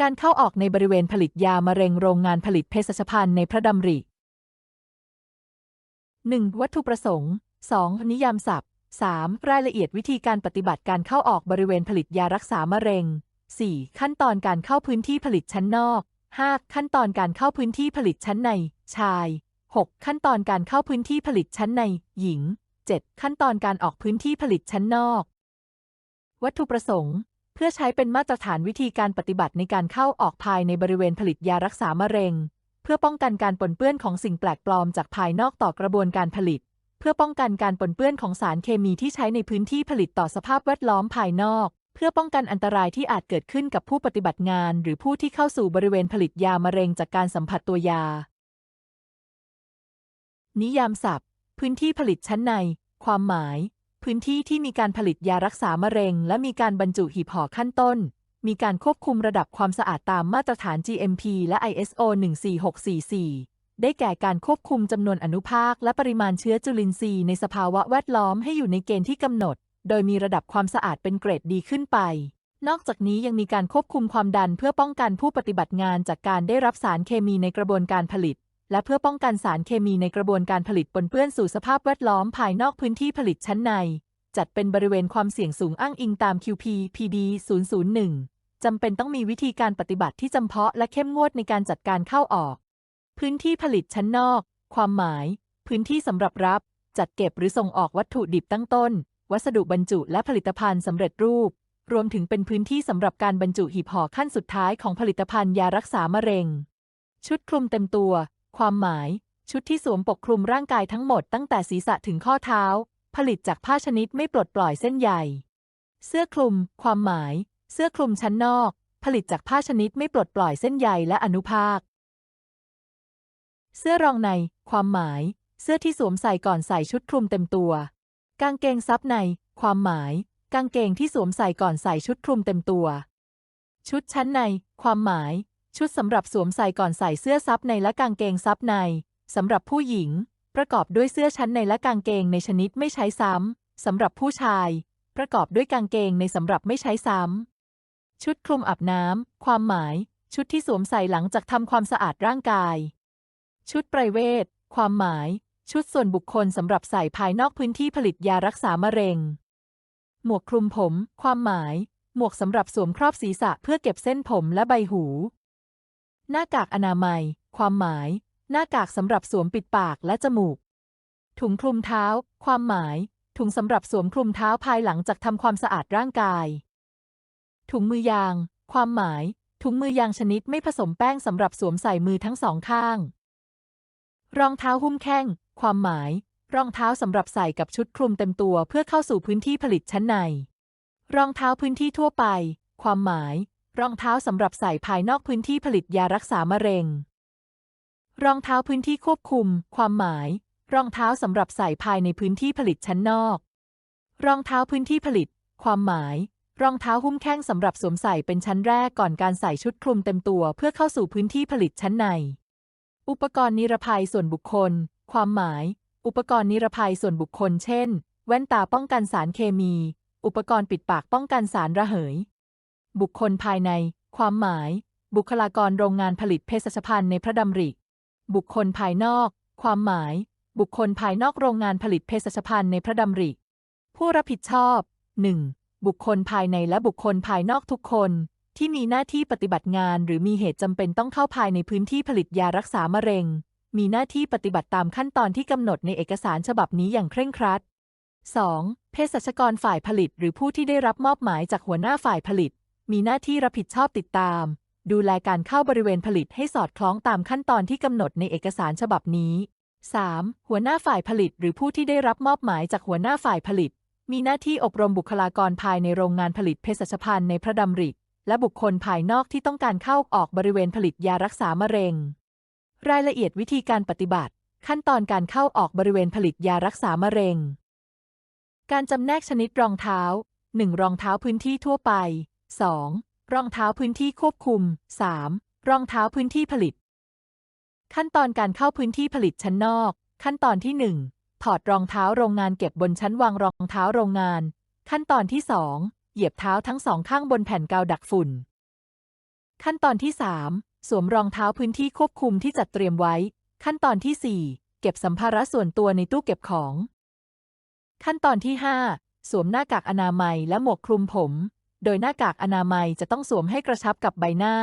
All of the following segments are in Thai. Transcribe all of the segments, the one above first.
การเข้าออกในบริเวณผลิตยามะเร็งโรงงานผลิตเภสัชพันธ์ในพระดำริ 1. วัตถุประสงค์ 2. นิยามศัพท์ 3. รายละเอียดวิธีการปฏิบัติการเข้าออกบริเวณผลิตยารักษามะเร็ง 4. ขั้นตอนการเข้าพื้นที่ผลิตชั้นนอก 5. ขั้นตอนการเข้าพื้นที่ผลิตชั้นใน ชาย 6. ขั้นตอนการเข้าพื้นที่ผลิตชั้นใน หญิง 7. ขั้นตอนการออกพื้นที่ผลิตชั้นนอก วัตถุประสงค์ พื่อใช้เป็นมาตรฐานวิธีการปฏิบัติในการเข้าออกภายในบริเวณผลิตยารักษามะเร็ง เพื่อป้องกันการปนเปื้อนของสิ่งแปลกปลอมจากภายนอกต่อกระบวนการผลิต เพื่อป้องกันการปนเปื้อนของสารเคมีที่ใช้ในพื้นที่ผลิตต่อสภาพแวดล้อมภายนอก เพื่อป้องกันอันตรายที่อาจเกิดขึ้นกับผู้ปฏิบัติงาน หรือผู้ที่เข้าสู่บริเวณผลิตยามะเร็งจากการสัมผัสตัวยา นิยามศัพท์ พื้นที่ผลิตชั้นใน ความหมาย พื้นที่ที่มีการผลิตยารักษามะเร็ง และมีการบรรจุหีบห่อขั้นต้น มีการควบคุมระดับความสะอาดตามมาตรฐาน GMP และ ISO 14644 ได้แก่การควบคุมจำนวนอนุภาค และปริมาณเชื้อจุลินทรีย์ในสภาวะแวดล้อมให้อยู่ในเกณฑ์ที่กำหนด โดยมีระดับความสะอาดเป็นเกรดดีขึ้นไป นอกจากนี้ยังมีการควบคุมความดันเพื่อป้องกันผู้ปฏิบัติงานจากการได้รับสารเคมีในกระบวนการผลิต และเพื่อป้องกันสารเคมีในกระบวนการผลิตปนเปื้อนสู่สภาพแวดล้อมภายนอกพื้นที่ผลิตชั้นใน จัดเป็นบริเวณความเสี่ยงสูงอ้างอิงตาม QP PD 001จำเป็นต้องมีวิธีการปฏิบัติที่จำเพาะและเข้มงวดในการจัดการเข้าออก พื้นที่ผลิตชั้นนอก ความหมาย พื้นที่สำหรับรับ จัดเก็บหรือส่งออกวัตถุดิบตั้งต้น วัสดุบรรจุและผลิตภัณฑ์สำเร็จรูป รวมถึงเป็นพื้นที่สำหรับการบรรจุหีบห่อขั้นสุดท้ายของผลิตภัณฑ์ยารักษามะเร็ง ชุดคลุมเต็มตัว ความหมาย ชุดที่สวมปกคลุมร่างกายทั้งหมดตั้งแต่ศีรษะถึงข้อเท้า ผลิตจากผ้าชนิดไม่ปลดปล่อยเส้นใยเสื้อคลุม ความหมาย เสื้อคลุมชั้นนอก ผลิตจากผ้าชนิดไม่ปลดปล่อยเส้นใยและอนุภาค เสื้อรองใน ความหมาย เสื้อที่สวมใส่ก่อนใส่ชุดคลุมเต็มตัว กางเกงซับใน ความหมาย กางเกงที่สวมใส่ก่อนใส่ชุดคลุมเต็มตัว ชุดชั้นใน ความหมาย ชุดสำหรับสวมใส่ก่อนใส่เสื้อซับในและกางเกงซับในสำหรับผู้หญิง ประกอบด้วยเสื้อชั้นในและกางเกงในชนิดไม่ใช้ซ้ำสำหรับผู้ชาย ประกอบด้วยกางเกงในสำหรับไม่ใช้ซ้ำชุดคลุมอาบน้ำความหมาย ชุดที่สวมใส่หลังจากทำความสะอาดร่างกาย ชุดไพรเวทความหมาย ชุดส่วนบุคคลสำหรับใส่ภายนอกพื้นที่ผลิตยารักษามะเร็ง หมวกคลุมผม ความหมาย หมวกสำหรับสวมครอบศีรษะเพื่อเก็บเส้นผมและใบหู หน้ากากอนามัย ความหมาย หน้ากากสำหรับสวมปิดปากและจมูก ถุงคลุมเท้า ความหมาย ถุงสำหรับสวมคลุมเท้าภายหลังจากทำความสะอาดร่างกาย ถุงมือยาง ความหมาย ถุงมือยางชนิดไม่ผสมแป้งสำหรับสวมใส่มือทั้งสองข้าง รองเท้าหุ้มแข้ง ความหมาย รองเท้าสำหรับใส่กับชุดคลุมเต็มตัวเพื่อเข้าสู่พื้นที่ผลิตชั้นใน รองเท้าพื้นที่ทั่วไป ความหมาย รองเท้าสำหรับใส่ภายนอกพื้นที่ผลิตยารักษามะเร็ง รองเท้าพื้นที่ควบคุม ความหมาย รองเท้าสำหรับใส่ภายในพื้นที่ผลิตชั้นนอก รองเท้าพื้นที่ผลิต ความหมาย รองเท้าหุ้มแข้งสำหรับสวมใส่เป็นชั้นแรกก่อนการใส่ชุดคลุมเต็มตัวเพื่อเข้าสู่พื้นที่ผลิตชั้นใน อุปกรณ์นิรภัยส่วนบุคคล ความหมาย อุปกรณ์นิรภัยส่วนบุคคล เช่น แว่นตาป้องกันสารเคมี อุปกรณ์ปิดปากป้องกันสารระเหย บุคคลภายใน ความหมาย บุคลากรโรงงานผลิตเภสัชภัณฑ์ในพระดำริ บุคคลภายนอก ความหมาย บุคคลภายนอกโรงงานผลิตเภสัชภัณฑ์ในพระดำริ ผู้รับผิดชอบ 1. บุคคลภายในและบุคคลภายนอกทุกคน ที่มีหน้าที่ปฏิบัติงาน หรือมีเหตุจำเป็นต้องเข้าภายในพื้นที่ผลิตยารักษามะเร็ง มีหน้าที่ปฏิบัติตามขั้นตอนที่กำหนดในเอกสารฉบับนี้อย่างเคร่งครัด 2. เภสัชกรฝ่ายผลิต หรือผู้ที่ได้รับมอบหมายจากหัวหน้าฝ่ายผลิต มีหน้าที่รับผิดชอบติดตาม ดูแลการเข้าบริเวณผลิตให้สอดคล้องตามขั้นตอนที่กำหนดในเอกสารฉบับนี้ 3. หัวหน้าฝ่ายผลิตหรือผู้ที่ได้รับมอบหมายจากหัวหน้าฝ่ายผลิต มีหน้าที่อบรมบุคลากรภายในโรงงานผลิตเภสัชภัณฑ์ในพระดำริและบุคคลภายนอกที่ต้องการเข้าออกบริเวณผลิตยารักษามะเร็ง รายละเอียดวิธีการปฏิบัติ ขั้นตอนการเข้าออกบริเวณผลิตยารักษามะเร็ง การจำแนกชนิดรองเท้า 1. รองเท้าพื้นที่ทั่วไป 2. รองเท้าพื้นที่ควบคุม 3. รองเท้าพื้นที่ผลิต ขั้นตอนการเข้าพื้นที่ผลิตชั้นนอก ขั้นตอนที่ 1 ถอดรองเท้าโรงงานเก็บบนชั้นวางรองเท้าโรงงาน ขั้นตอนที่ 2 เหยียบเท้าทั้งสองข้างบนแผ่นกาวดักฝุ่น ขั้นตอนที่ 3 สวมรองเท้าพื้นที่ควบคุมที่จัดเตรียมไว้ ขั้นตอนที่ 4 เก็บสัมภาระส่วนตัวในตู้เก็บของ ขั้นตอนที่ 5 สวมหน้ากากอนามัยและหมวกคลุมผม โดยหน้ากากอนามัยจะต้องสวมให้กระชับกับใบหน้า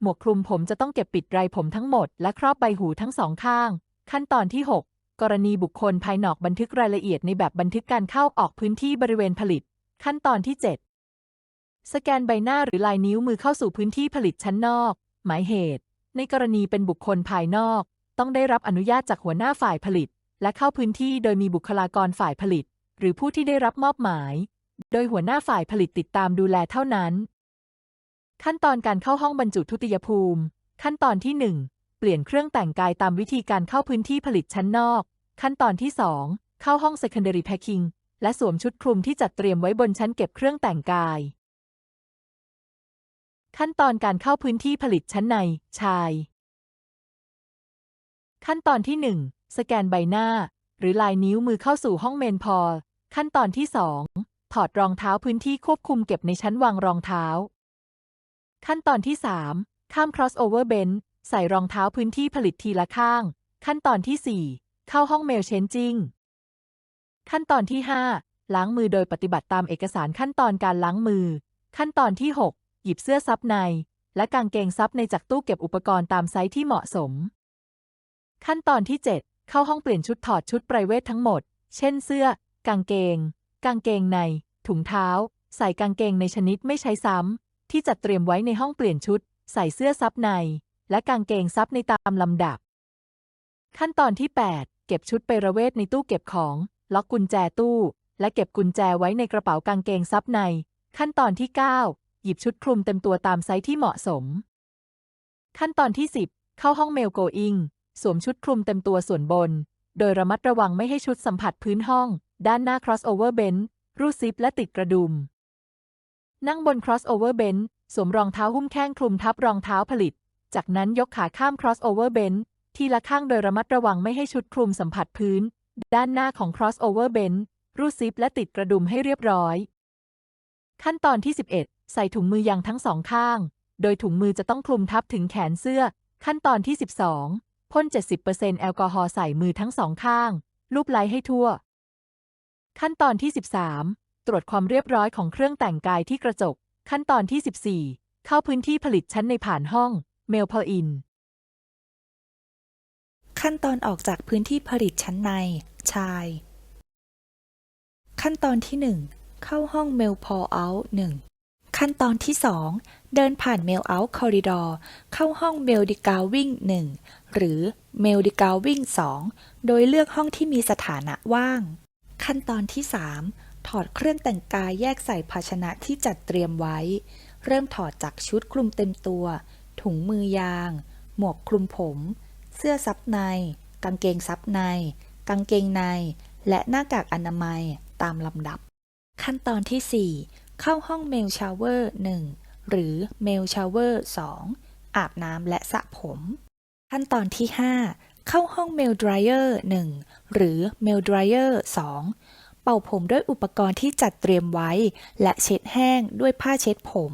หมวกคลุมผมจะต้องเก็บปิดไรผมทั้งหมด และครอบใบหูทั้งสองข้าง ขั้นตอนที่ 6 กรณีบุคคลภายนอกบันทึกรายละเอียดในแบบบันทึกการเข้าออกพื้นที่บริเวณผลิต ขั้นตอนที่ 7 สแกนใบหน้าหรือลายนิ้วมือเข้าสู่พื้นที่ผลิตชั้นนอก หมายเหตุ ในกรณีเป็นบุคคลภายนอก ต้องได้รับอนุญาตจากหัวหน้าฝ่ายผลิต และเข้าพื้นที่โดยมีบุคลากรฝ่ายผลิต หรือผู้ที่ได้รับมอบหมาย โดยหัวหน้าฝ่ายผลิตติดตามดูแลเท่านั้น ขั้นตอนการเข้าห้องบรรจุทุติยภูมิ ขั้นตอนที่ 1 เปลี่ยนเครื่องแต่งกายตามวิธีการเข้าพื้นที่ผลิตชั้นนอก ขั้นตอนที่ 2 เข้าห้อง secondary packing และสวมชุดคลุมที่จัดเตรียมไว้บนชั้นเก็บเครื่องแต่งกาย ขั้นตอนการเข้าพื้นที่ผลิตชั้นใน ชาย ขั้นตอนที่ 1 สแกนใบหน้า หรือลายนิ้วมือเข้าสู่ห้องเมนพอลขั้นตอนที่ 2 ถอดรองเท้าพื้นที่ควบคุมเก็บในชั้นวางรองเท้า ขั้นตอนที่ 3 ข้าม crossover bench ใส่รองเท้าพื้นที่ผลิตทีละข้าง ขั้นตอนที่ 4 เข้าห้อง mail changing ขั้นตอนที่ 5 ล้างมือโดยปฏิบัติตามเอกสารขั้นตอนการล้างมือ ขั้นตอนที่ 6 หยิบเสื้อซับใน และกางเกงซับในจากตู้เก็บอุปกรณ์ตามไซส์ที่เหมาะสม ขั้นตอนที่ 7 เข้าห้องเปลี่ยนชุดถอดชุดไพรเวททั้งหมด เช่นเสื้อ กางเกง กางเกงใน ถุงเท้า ใส่กางเกงในชนิดไม่ใช้ซ้ำ ที่จัดเตรียมไว้ในห้องเปลี่ยนชุด ใส่เสื้อซับใน และกางเกงซับในตามลำดับ ขั้นตอนที่ 8 เก็บชุดไประเวทในตู้เก็บของ ล็อกกุญแจตู้ และเก็บกุญแจไว้ในกระเป๋ากางเกงซับใน ขั้นตอนที่ 9 หยิบชุดคลุมเต็มตัวตามไซส์ที่เหมาะสม ขั้นตอนที่ 10 เข้าห้องเมลโกอิงสวมชุดคลุมเต็มตัวส่วนบน โดยระมัดระวังไม่ให้ชุดสัมผัสพื้นห้อง ด้านหน้า crossover bench รูดซิปและติดกระดุม นั่งบน crossover bench สวมรองเท้าหุ้มแข้งคลุมทับรองเท้าผลิต จากนั้นยกขาข้าม crossover bench ทีละข้างโดยระมัดระวังไม่ให้ชุดคลุมสัมผัสพื้น ด้านหน้าของ crossover bench รูดซิปและติดกระดุมให้เรียบร้อย ขั้นตอนที่ 11 ใส่ถุงมือยางทั้งสองข้าง โดยถุงมือจะต้องคลุมทับถึงแขนเสื้อ ขั้นตอนที่ 12พ่น 70%แอลกอฮอล์ใส่มือทั้งสองข้าง ลูบไล้ให้ทั่ว ขั้นตอนที่ 13 ตรวจความเรียบร้อยของเครื่องแต่งกายที่กระจก ขั้นตอนที่ 14 เข้าพื้นที่ผลิตชั้นในผ่านห้องเมลพออิน ขั้นตอนออกจากพื้นที่ผลิตชั้นใน ชาย ขั้นตอนที่ 1 เข้าห้อง Mail Pull Out 1ขั้นตอนที่ 2 เดินผ่าน Mail Out Corridor เข้าห้อง Mail d e g a w i n g 1หรือ Mail d e g a w i n g 2โดยเลือกห้องที่มีสถานะว่าง ขั้นตอนที่ 3 ถอดเครื่องแต่งกายแยกใส่ภาชนะที่จัดเตรียมไว้ เริ่มถอดจากชุดคลุมเต็มตัว ถุงมือยาง หมวกคลุมผม เสื้อซับใน กางเกงซับใน กางเกงใน และหน้ากากอนามัยตามลำดับ ขั้นตอนที่ 4 เข้าห้องเมลชาวเวอร์1หรือเมลชาวเวอร์2อาบน้ำและสระผม ขั้นตอนที่ 5 เข้าห้องเมลดรายเออร์1หรือเมลดรายเออร์2เป่าผมด้วยอุปกรณ์ที่จัดเตรียมไว้ และเช็ดแห้งด้วยผ้าเช็ดผม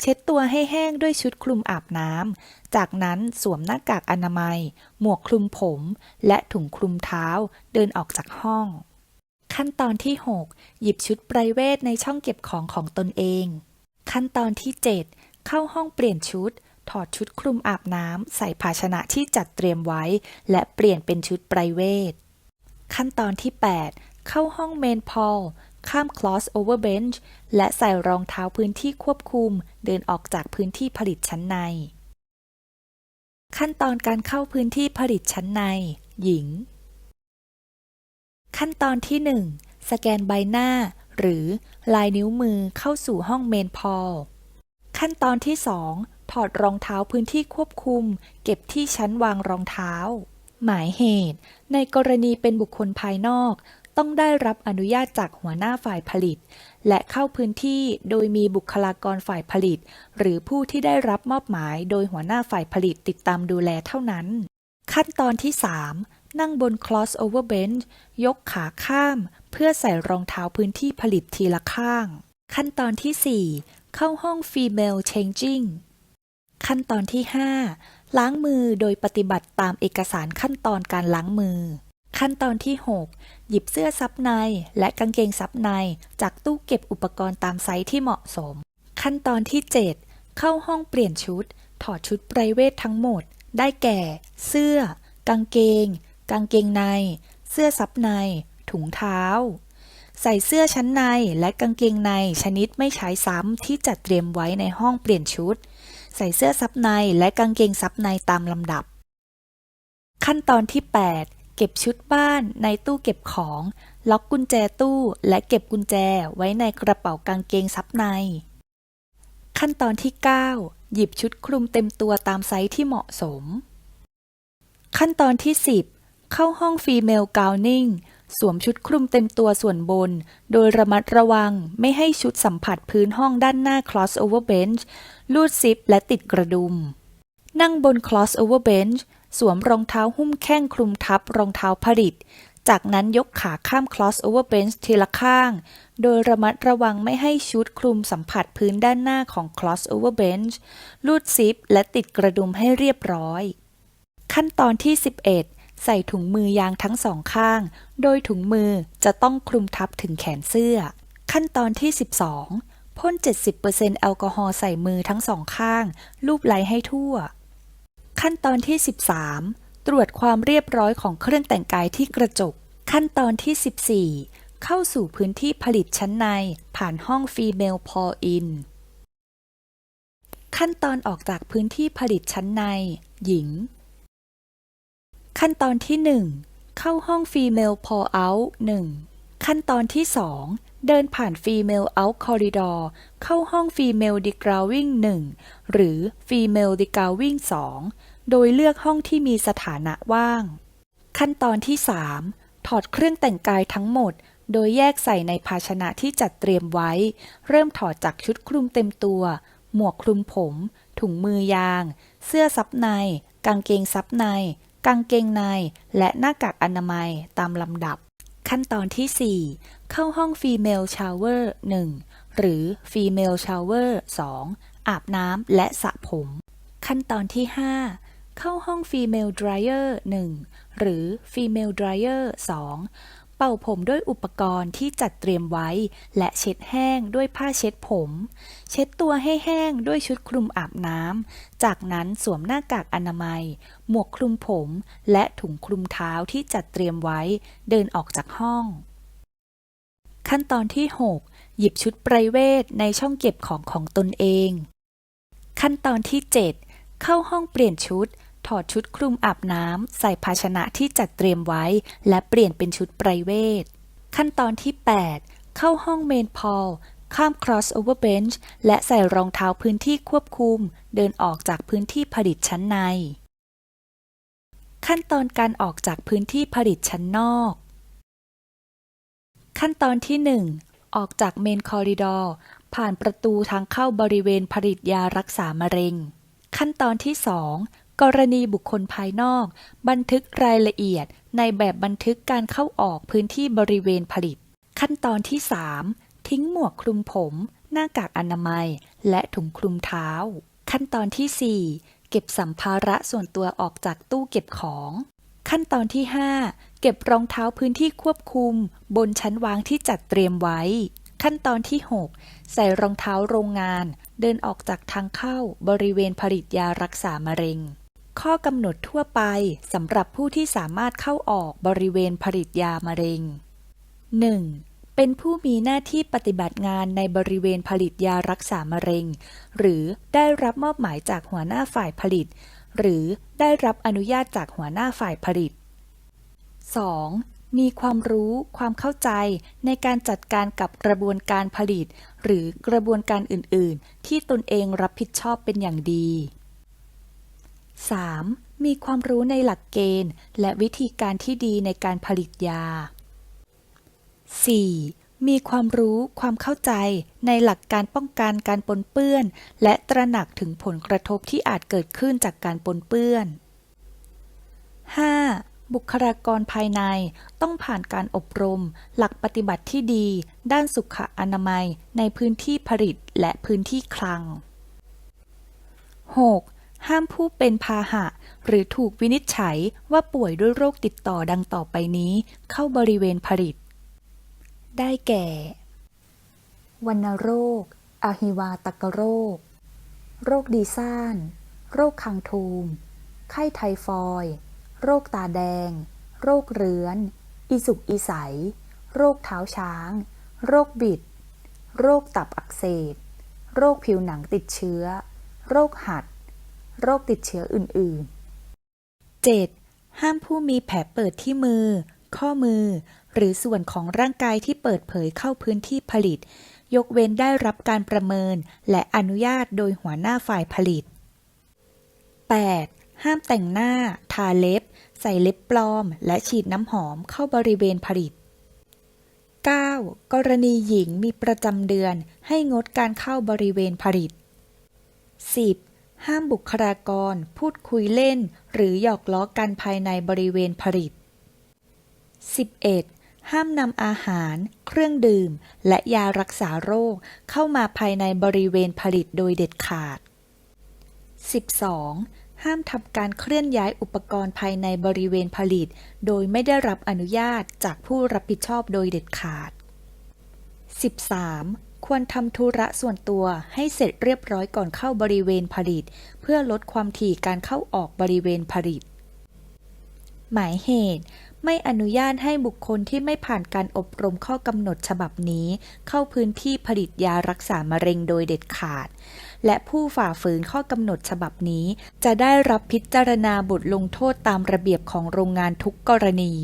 เช็ดตัวให้แห้งด้วยชุดคลุมอาบน้ำ จากนั้นสวมหน้ากากอนามัย หมวกคลุมผม และถุงคลุมเท้า เดินออกจากห้อง ขั้นตอนที่ 6 หยิบชุดไพรเวทในช่องเก็บของของตนเอง ขั้นตอนที่ 7 เข้าห้องเปลี่ยนชุด ถอดชุดคลุมอาบน้ำใส่ภาชนะที่จัดเตรียมไว้ และเปลี่ยนเป็นชุดไพรเวท ขั้นตอนที่ 8 เข้าห้องเมนพอลข้าม cross over bench และใส่รองเท้าพื้นที่ควบคุม เดินออกจากพื้นที่ผลิตชั้นใน ขั้นตอนการเข้าพื้นที่ผลิตชั้นใน หญิง ขั้นตอนที่ 1 สแกนใบหน้า หรือลายนิ้วมือเข้าสู่ห้องเมนพอลขั้นตอนที่ 2 ถอดรองเท้าพื้นที่ควบคุม เก็บที่ชั้นวางรองเท้า หมายเหตุ ในกรณีเป็นบุคคลภายนอก ต้องได้รับอนุญาตจากหัวหน้าฝ่ายผลิต และเข้าพื้นที่โดยมีบุคลากรฝ่ายผลิต หรือผู้ที่ได้รับมอบหมายโดยหัวหน้าฝ่ายผลิตติดตามดูแลเท่านั้น ขั้นตอนที่ 3 นั่งบน crossover bench ยกขาข้าม เพื่อใส่รองเท้าพื้นที่ผลิตทีละข้าง ขั้นตอนที่ 4 เข้าห้อง female changing ขั้นตอนที่ 5 ล้างมือโดยปฏิบัติตามเอกสารขั้นตอนการล้างมือ ขั้นตอนที่ 6 หยิบเสื้อซับในและกางเกงซับใน จากตู้เก็บอุปกรณ์ตามไซส์ที่เหมาะสม ขั้นตอนที่ 7 เข้าห้องเปลี่ยนชุด ถอดชุดไพรเวททั้งหมด ได้แก่ เสื้อ กางเกง กางเกงใน เสื้อซับใน ถุงเท้า ใส่เสื้อชั้นในและกางเกงในชนิดไม่ใช้ซ้ำที่จัดเตรียมไว้ในห้องเปลี่ยนชุด ใส่เสื้อซับในและกางเกงซับในตามลำดับ ขั้นตอนที่ 8 เก็บชุดบ้านในตู้เก็บของ ล็อกกุญแจตู้และเก็บกุญแจไว้ในกระเป๋ากางเกงซับใน ขั้นตอนที่ 9 หยิบชุดคลุมเต็มตัวตามไซส์ที่เหมาะสม ขั้นตอนที่ 10 เข้าห้องฟีเมลกาวนิ่ง สวมชุดคลุมเต็มตัวส่วนบน โดยระมัดระวังไม่ให้ชุดสัมผัสพื้นห้องด้านหน้า crossover bench ลูดซิปและติดกระดุม นั่งบน crossover bench สวมรองเท้าหุ้มแข้งคลุมทับรองเท้าผลิต จากนั้นยกขาข้าม crossover bench ทีละข้าง โดยระมัดระวังไม่ให้ชุดคลุมสัมผัสพื้นด้านหน้าของ crossover bench ลูดซิปและติดกระดุมให้เรียบร้อย ขั้นตอนที่ 11 ใส่ถุงมือยางทั้งสองข้าง โดยถุงมือจะต้องคลุมทับถึงแขนเสื้อ ขั้นตอนที่ 12พ่น 70%แอลกอฮอล์ใส่มือทั้งสองข้าง ลูบไล้ให้ทั่ว ขั้นตอนที่ 13 ตรวจความเรียบร้อยของเครื่องแต่งกายที่กระจก ขั้นตอนที่ 14 เข้าสู่พื้นที่ผลิตชั้นใน ผ่านห้อง Female Pour In ขั้นตอนออกจากพื้นที่ผลิตชั้นใน หญิง ขั้นตอนที่ 1 เข้าห้อง Female Pour Out 1 ขั้นตอนที่ 2 เดินผ่าน Female Out Corridor เข้าห้อง Female Degrawing 1 หรือ Female Degrawing 2 โดยเลือกห้องที่มีสถานะว่าง ขั้นตอนที่ 3 ถอดเครื่องแต่งกายทั้งหมด โดยแยกใส่ในภาชนะที่จัดเตรียมไว้ เริ่มถอดจากชุดคลุมเต็มตัว หมวกคลุมผม ถุงมือยาง เสื้อซับใน กางเกงซับใน กางเกงใน และหน้ากากอนามัยตามลำดับ ขั้นตอนที่ 4 เข้าห้อง Female Shower 1 หรือ Female Shower 2 อาบน้ำและสระผม ขั้นตอนที่ 5 เข้าห้อง Female Dryer 1 หรือ Female Dryer 2 เป่าผมด้วยอุปกรณ์ที่จัดเตรียมไว้ และเช็ดแห้งด้วยผ้าเช็ดผม เช็ดตัวให้แห้งด้วยชุดคลุมอาบน้ำ จากนั้นสวมหน้ากากอนามัย หมวกคลุมผม และถุงคลุมเท้าที่จัดเตรียมไว้ เดินออกจากห้อง ขั้นตอนที่ 6 หยิบชุดไพรเวทในช่องเก็บของของตนเอง ขั้นตอนที่ 7 เข้าห้องเปลี่ยนชุด ถอดชุดคลุมอาบน้ำใส่ภาชนะที่จัดเตรียมไว้ และเปลี่ยนเป็นชุดไพรเวท ขั้นตอนที่ 8 เข้าห้องเมนพอลข้าม crossover bench และใส่รองเท้าพื้นที่ควบคุม เดินออกจากพื้นที่ผลิตชั้นใน ขั้นตอนการออกจากพื้นที่ผลิตชั้นนอก ขั้นตอนที่ 1 ออกจากเมนคอริดอร์ผ่านประตูทางเข้าบริเวณผลิตยารักษามะเร็ง ขั้นตอนที่ 2 กรณีบุคคลภายนอก บันทึกรายละเอียดในแบบบันทึกการเข้าออกพื้นที่บริเวณผลิต ขั้นตอนที่ 3 ทิ้งหมวกคลุมผม หน้ากากอนามัย และถุงคลุมเท้า ขั้นตอนที่ 4 เก็บสัมภาระส่วนตัวออกจากตู้เก็บของ ขั้นตอนที่ 5 เก็บรองเท้าพื้นที่ควบคุม บนชั้นวางที่จัดเตรียมไว้ ขั้นตอนที่ 6 ใส่รองเท้าโรงงาน เดินออกจากทางเข้าบริเวณผลิตยารักษามะเร็ง ข้อกำหนดทั่วไปสำหรับผู้ที่สามารถเข้าออกบริเวณผลิตยามะเร็ง 1. เป็นผู้มีหน้าที่ปฏิบัติงานในบริเวณผลิตยารักษามะเร็ง หรือได้รับมอบหมายจากหัวหน้าฝ่ายผลิต หรือได้รับอนุญาตจากหัวหน้าฝ่ายผลิต 2. มีความรู้ ความเข้าใจในการจัดการกับกระบวนการผลิต หรือกระบวนการอื่น ๆ ที่ตนเองรับผิดชอบเป็นอย่างดี 3. มีความรู้ในหลักเกณฑ์ และวิธีการที่ดีในการผลิตยา 4. มีความรู้ความเข้าใจในหลักการป้องกันการปนเปื้อน และตระหนักถึงผลกระทบที่อาจเกิดขึ้นจากการปนเปื้อน 5. บุคลากรภายในต้องผ่านการอบรม หลักปฏิบัติที่ดี ด้านสุขอนามัย ในพื้นที่ผลิตและพื้นที่คลัง 6. ห้ามผู้เป็นพาหะ หรือถูกวินิจฉัยว่าป่วยด้วยโรคติดต่อดังต่อไปนี้ เข้าบริเวณผลิต ได้แก่ วัณโรค อหิวาตกโรค โรคดีซ่าน โรคคังทูม ไข้ไทฟอยด์โรคตาแดง โรคเรื้อนอีสุกอีใส โรคเท้าช้าง โรคบิด โรคตับอักเสบ โรคผิวหนังติดเชื้อ โรคหัด โรคติดเชื้ออื่น ๆ 7. ห้ามผู้มีแผลเปิดที่มือ ข้อมือ หรือส่วนของร่างกายที่เปิดเผยเข้าพื้นที่ผลิต ยกเว้นได้รับการประเมิน และอนุญาตโดยหัวหน้าฝ่ายผลิต 8. ห้ามแต่งหน้า ทาเล็บ ใส่เล็บปลอม และฉีดน้ำหอมเข้าบริเวณผลิต 9. กรณีหญิงมีประจำเดือนให้งดการเข้าบริเวณผลิต 10. ห้ามบุคลากร พูดคุยเล่น หรือหยอกล้อกันภายในบริเวณผลิต 11. ห้ามนำอาหาร เครื่องดื่ม และยารักษาโรค เข้ามาภายในบริเวณผลิตโดยเด็ดขาด 12. ห้ามทำการเคลื่อนย้ายอุปกรณ์ภายในบริเวณผลิต โดยไม่ได้รับอนุญาตจากผู้รับผิดชอบโดยเด็ดขาด 13. ควรทำธุระส่วนตัวให้เสร็จเรียบร้อยก่อนเข้าบริเวณผลิต เพื่อลดความถี่การเข้าออกบริเวณผลิต หมายเหตุ ไม่อนุญาตให้บุคคลที่ไม่ผ่านการอบรมข้อกำหนดฉบับนี้ เข้าพื้นที่ผลิตยารักษามะเร็งโดยเด็ดขาด และผู้ฝ่าฝืนข้อกำหนดฉบับนี้ จะได้รับพิจารณาบทลงโทษตามระเบียบของโรงงานทุกกรณี